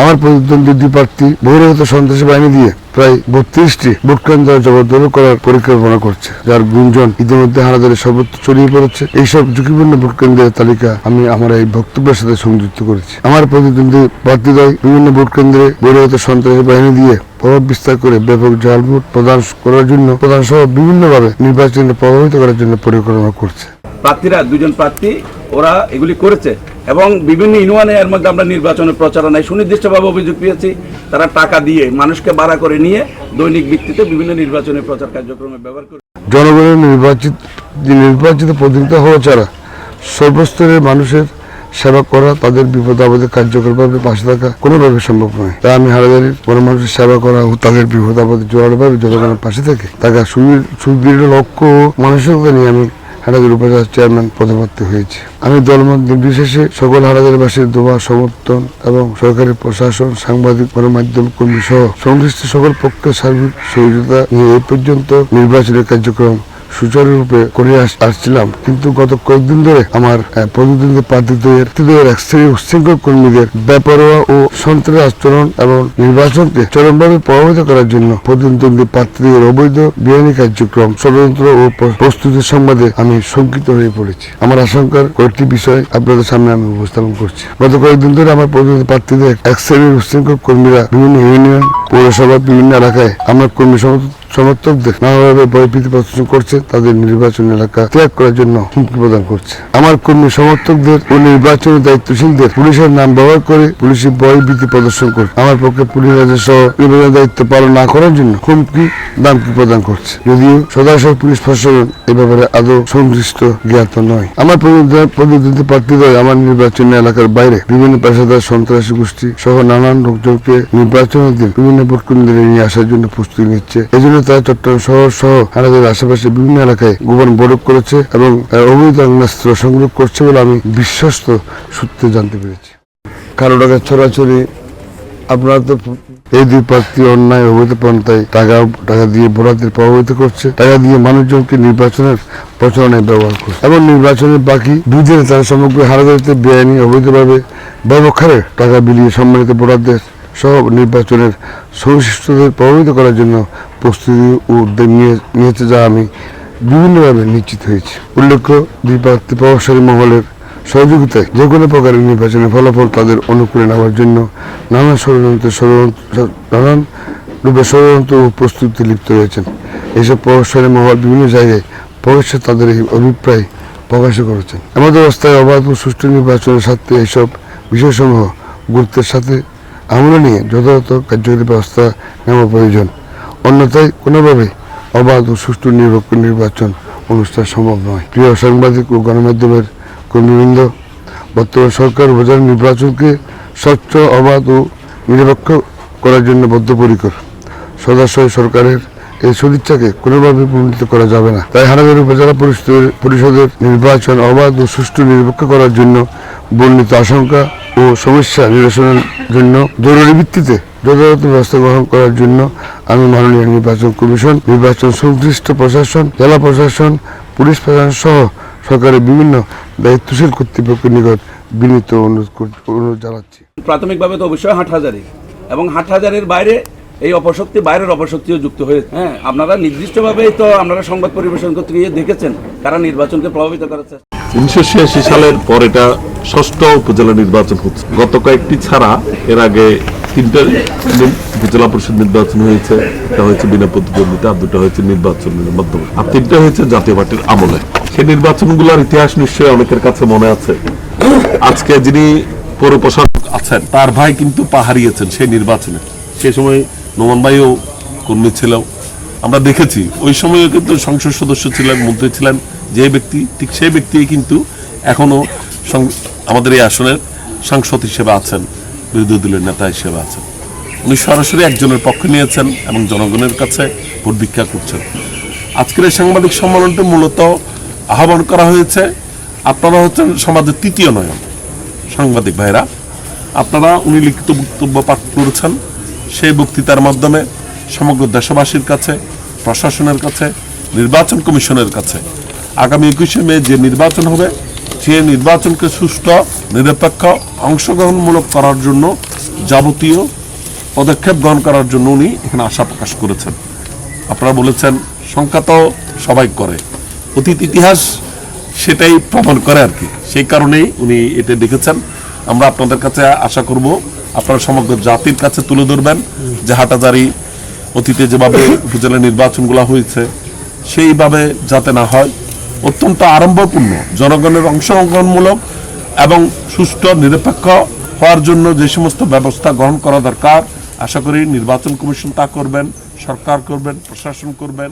আমার প্রতিদ্বন্দ্বী দুই প্রার্থী বহিরাগত সন্ত্রাসী বাহিনী দিয়ে প্রায় বত্রিশটি ভোট কেন্দ্র জবরদখল করার পরিকল্পনা করছে, যার গুঞ্জন ইতিমধ্যে হানাদারের সর্বত্র ছড়িয়ে পড়েছে। এইসব ঝুঁকিপূর্ণ ভোট কেন্দ্রের তালিকা আমি আমার এই বক্তব্যের সাথে সংযুক্ত করেছি। আমার প্রতিদ্বন্দ্বী প্রার্থীদ্বয় বিভিন্ন ভোট কেন্দ্রে বহিরাগত সন্ত্রাসী বাহিনী দিয়ে প্রভাব বিস্তার করে ব্যাপক জাল ভোট প্রদান করার জন্য প্রধান সহ বিভিন্নভাবে নির্বাচনে প্রভাবিত করার জন্য পরিকল্পনা করছে। প্রার্থীরা দুজন প্রার্থী ওরা এগুলি করেছে। এবং বিভিন্ন ইউনিয়নে এর মধ্যে আমরা নির্বাচনের প্রচারণায় সুনির্দিষ্টভাবে অভিযোগ পেয়েছি, তারা টাকা দিয়ে মানুষকে ভাড়া করে নিয়ে দৈনিক ভিত্তিতে বিভিন্ন নির্বাচনী প্রচার কার্যক্রমে ব্যবহার করে। জনগণের নির্বাচিত নির্বাচিত প্রতিনিধি হওয়া ছাড়া সর্বস্তরের মানুষের সেবা করা, তাদের বিপদ আপদে কার্যকরভাবে পাশে থাকা কোনোভাবে সম্ভব নয়। তাই আমি হারাদারির মানুষের সেবা করা ও তাদের বিপদ আপদে জোরালোভাবে জনগণের পাশে থেকে তাকে সুদৃঢ়- লক্ষ্য মানসিকতা নিয়ে আমি হারাদের উপজেলা চেয়ারম্যান পদপ্রার্থী হয়েছে। আমি দলমত বিশেষে সকল হারাদারবাসীর দোয়া, সমর্থন এবং সরকারি প্রশাসন, সাংবাদিক গণমাধ্যম কর্মী সহ সংশ্লিষ্ট সকল পক্ষের সার্বিক সহযোগিতা নিয়ে এ পর্যন্ত নির্বাচনের কার্যক্রম সুচারুরূপে করে আসছিলাম। কিন্তু গত কয়েকদিন ধরে আমার প্রতিদ্বন্দ্বী প্রার্থীদের এক শ্রেণি উচ্ছৃঙ্খল কর্মীদের বেপরোয়া ও সন্ত্রাস আচরণ এবং নির্বাচনকে চরমভাবে প্রভাবিত করার জন্য প্রতিদ্বন্দ্বী প্রার্থীদের অবৈধ বিআইনি কার্যক্রম, ষড়যন্ত্র ও প্র- প্রস্তুতির সংবাদে আমি শঙ্কিত হয়ে পড়েছি। আমার আশঙ্কার কয়েকটি বিষয় আপনাদের সামনে আমি উপস্থাপন করছি। গত কয়েকদিন ধরে আমার প্রতিদ্বন্দ্বী প্রার্থীদের এক শ্রেণির উচ্ছৃঙ্খল কর্মীরা বিভিন্ন ইউনিয়ন, পৌরসভা, বিভিন্ন এলাকায় আমার কর্মী সমর্থ- সমর্থকদের নানাভাবে ভয়ভীতি প্রদর্শন করছে, তাদের নির্বাচন এলাকা ত্যাগ করার জন্য হুমকি প্রদান করছে। আমার কর্মী সমর্থকদের ও নির্বাচনী দায়িত্বশীলদের পুলিশের নাম ব্যবহার করে পুলিশি ভয় ভীতি প্রদর্শন করছে। আমার পক্ষে পুলিশ রাজস্ব নির্বাচন দায়িত্ব পালন না করার জন্য হুমকি, দামকি প্রদান করছে। যদিও সদাশয় পুলিশ প্রশাসন এ ব্যাপারে আদৌ সংশ্লিষ্ট জ্ঞাত নয়। আমার প্রতিদ্বন্দ্বী- প্রতিদ্বন্দ্বী প্রার্থীদ্বয় আমার নির্বাচনী এলাকার বাইরে বিভিন্ন পেশাদার সন্ত্রাসী গোষ্ঠী সহ নানান লোকজনকে নির্বাচনের দিন বিভিন্ন ভোট কেন্দ্রে নিয়ে আসার জন্য প্রস্তুতি নিচ্ছে। এজন্য তারা চট্টগ্রাম শহর সহ আমাদের আশেপাশে বিভিন্ন এলাকায় গোপন বরফ করেছে এবং অবৈধ সংগ্রহ করছে বলে আমি বিশ্বস্ত সূত্রে জানতে পেরেছি। কারও টাকা ছড়াছড়ি, আপনারা তো এই দুই প্রার্থী অন্যায় অবৈধ পন্থায় টাকা টাকা দিয়ে বরাদ্দের প্রভাবিত করছে। টাকা দিয়ে মানুষজনকে নির্বাচনের প্রচারণায় ব্যবহার করছে। এবং নির্বাচনের বাকি দুই দিনে তারা সমগ্র হারাদারিতে বেআইনি অবৈধভাবে ব্যবহারে টাকা বিলিয়ে সম্মানিত বরাদ্দের সহ নির্বাচনের সংশ্লিষ্টদের প্রভাবিত করার জন্য প্রস্তুতি ও উদ্যোগ নিয়ে নিয়েছে যা আমি বিভিন্নভাবে নিশ্চিত হয়েছি। উল্লেখ্য, দুই প্রার্থী প্রভাবশালী মহলের সহযোগিতায় যে কোনো প্রকারের নির্বাচনের ফলাফল তাদের অনুকূলে নেওয়ার জন্য নানা ষড়যন্ত্র নানান রূপে ষড়যন্ত্র ও প্রস্তুতি লিপ্ত রয়েছেন এইসব প্রভাবশালী মহল বিভিন্ন জায়গায় প্রকাশ্যে তাদের এই অভিপ্রায় প্রকাশ করেছেন। এমন অবস্থায় অবাধ ও সুষ্ঠু নির্বাচনের স্বার্থে এইসব বিষয়সমূহ গুরুত্বের সাথে আমলে নিয়ে যথাযথ কার্যকরী ব্যবস্থা নেওয়া প্রয়োজন। অন্যথায় কোনোভাবে অবাধ ও সুষ্ঠু নিরপেক্ষ নির্বাচন অনুষ্ঠান সম্ভব নয়। প্রিয় সাংবাদিক ও গণমাধ্যমের কর্মীবৃন্দ, বর্তমান সরকার উপজেলা নির্বাচনকে স্বচ্ছ, অবাধ ও নিরপেক্ষ করার জন্য বদ্ধপরিকর। সদস্য সরকারের এই সদিচ্ছাকে কোনোভাবে প্রণীত করা যাবে না। তাই হানাদার উপজেলা পরিষদের নির্বাচন অবাধ ও সুষ্ঠু নিরপেক্ষ করার জন্য বর্ণিত আশঙ্কা ও সমস্যা নিরসনের জন্য জরুরি ভিত্তিতে যথাযথ ব্যবস্থা গ্রহণ করার জন্য আমি মাননীয় নির্বাচন কমিশন নির্বাচন সংশ্লিষ্ট প্রশাসন জেলা প্রশাসন পুলিশ প্রশাসন সহ সরকারের বিভিন্ন দায়িত্বশীল কর্তৃপক্ষের নিকট বিনীত অনুরোধ জানাচ্ছি। প্রাথমিকভাবে তো অবশ্যই হাট হাটহাজারি এবং হাটহাজারির বাইরে এই অপশক্তি বাইরের অপশক্তিও যুক্ত হয়েছে হ্যাঁ আপনারা নির্দিষ্টভাবেই তো আপনারা সংবাদ পরিবেশন করতে গিয়ে দেখেছেন তারা নির্বাচনকে প্রভাবিত করার চেষ্টা উনিশশো ছিয়াশি সালের পর এটা ষষ্ঠ উপজেলা নির্বাচন হচ্ছে। গত কয়েকটি ছাড়া এর আগে তিনটা উপজেলা পরিষদ নির্বাচন হয়েছে, একটা হয়েছে বিনা প্রতিদ্বন্দ্বিতা, আর দুটো হয়েছে নির্বাচনের মাধ্যমে। আর তিনটা হয়েছে জাতীয় পার্টির আমলে। সেই নির্বাচনগুলোর ইতিহাস নিশ্চয়ই অনেকের কাছে মনে আছে। আজকে যিনি পৌর প্রশাসক আছেন, তার ভাই কিন্তু পা হারিয়েছেন সেই নির্বাচনে। সেই সময় নোমান ভাইও কর্মী ছিল। আমরা দেখেছি, ওই সময়ও কিন্তু সংসদ সদস্য ছিলেন, মন্ত্রী ছিলেন, যে ব্যক্তি, ঠিক সেই ব্যক্তি কিন্তু এখনও সং- আমাদের এই আসনের সাংসদ হিসেবে আছেন। বিরোধী দলের নেতা হিসেবে আছেন। উনি সরাসরি একজনের পক্ষ নিয়েছেন এবং জনগণের কাছে ভোট ভিক্ষা করছেন। আজকের এই সাংবাদিক সম্মেলনটি মূলত আহ্বান করা হয়েছে, আপনারা হচ্ছেন সমাজের তৃতীয় নয়ন। সাংবাদিক ভাইরা, আপনারা উনি লিখিত বক্তব্য পাঠ করেছেন, সেই বক্তৃতার মাধ্যমে সমগ্র দেশবাসীর কাছে, প্রশাসনের কাছে, নির্বাচন কমিশনের কাছে। আগামী একুশে মে যে নির্বাচন হবে সে নির্বাচনকে সুষ্ঠু, নিরপেক্ষ, অংশগ্রহণমূলক করার জন্য যাবতীয় পদক্ষেপ গ্রহণ করার জন্য উনি এখানে আশা প্রকাশ করেছেন। আপনারা বলেছেন, সংখ্যা তো সবাই করে। অতীত ইতিহাস সেটাই প্রমাণ করে আর কি। সেই কারণেই উনি এটা দেখেছেন। আমরা আপনাদের কাছে আশা করব, আপনারা সমগ্র জাতির কাছে তুলে ধরবেন যে হাটাজারি অতীতে যেভাবে উপজেলা নির্বাচনগুলো হয়েছে, সেইভাবে যাতে না হয়। অত্যন্ত আড়ম্বরপূর্ণ, জনগণের অংশগ্রহণমূলক এবং সুষ্ঠু নিরপেক্ষ হওয়ার জন্য যে সমস্ত ব্যবস্থা গ্রহণ করা দরকার, আশা করি নির্বাচন কমিশন তা করবেন, সরকার করবেন, প্রশাসন করবেন।